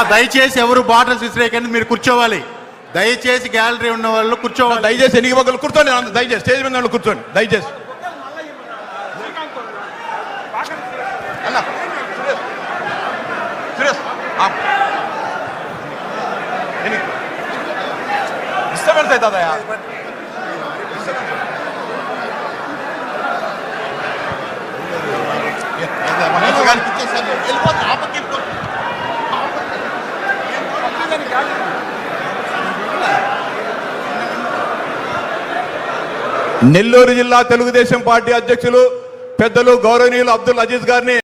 దయచేసి ఎవరు బాటిల్స్ విసిరేయకండి మీరు కూర్చోవాలి. దయచేసి గ్యాలరీ ఉన్న వాళ్ళు కూర్చోవాలి. దయచేసి ఎన్ని ఒకరు కూర్చోండి దయచేసి స్టేజ్ మీద వాళ్ళు కూర్చోండి దయచేసి. అన్న సురేష్ సురేష్ ఆప్. నెల్లూరు జిల్లా తెలుగుదేశం పార్టీ అధ్యక్షులు పెద్దలు గౌరవనీయులు అబ్దుల్ అజీజ్ గారిని